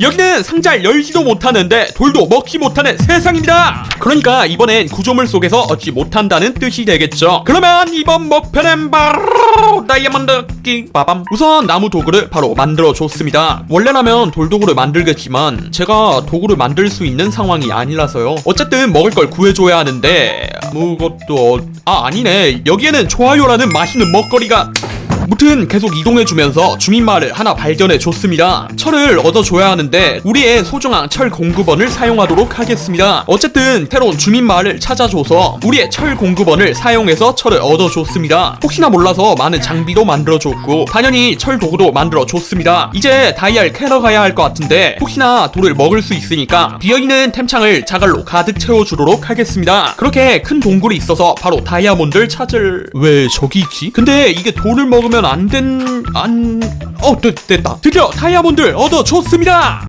여기는 상자를 열지도 못하는데 돌도 먹지 못하는 세상입니다. 그러니까 이번엔 구조물 속에서 얻지 못한다는 뜻이 되겠죠. 그러면 이번 목표는 바로 다이아몬드 끼 빠밤. 우선 나무 도구를 바로 만들어 줬습니다. 원래라면 돌도구를 만들겠지만 제가 도구를 만들 수 있는 상황이 아니라서요. 어쨌든 먹을 걸 구해줘야 하는데 아무것도 어... 아 아니네. 여기에는 좋아요라는 맛있는 먹거리가 무튼 계속 이동해주면서 주민 마을을 하나 발견해줬습니다. 철을 얻어줘야 하는데 우리의 소중한 철 공급원을 사용하도록 하겠습니다. 어쨌든 새로운 주민 마을을 찾아줘서 우리의 철 공급원을 사용해서 철을 얻어줬습니다. 혹시나 몰라서 많은 장비도 만들어줬고 당연히 철 도구도 만들어줬습니다. 이제 다이아를 캐러 가야 할 것 같은데 혹시나 돌을 먹을 수 있으니까 비어있는 템창을 자갈로 가득 채워주도록 하겠습니다. 그렇게 큰 동굴이 있어서 바로 다이아몬드를 찾을 왜 저기 있지? 근데 이게 돌을 먹으면 안 된... 안... 어 됐, 됐다. 드디어 다이아몬드를 얻어 줬습니다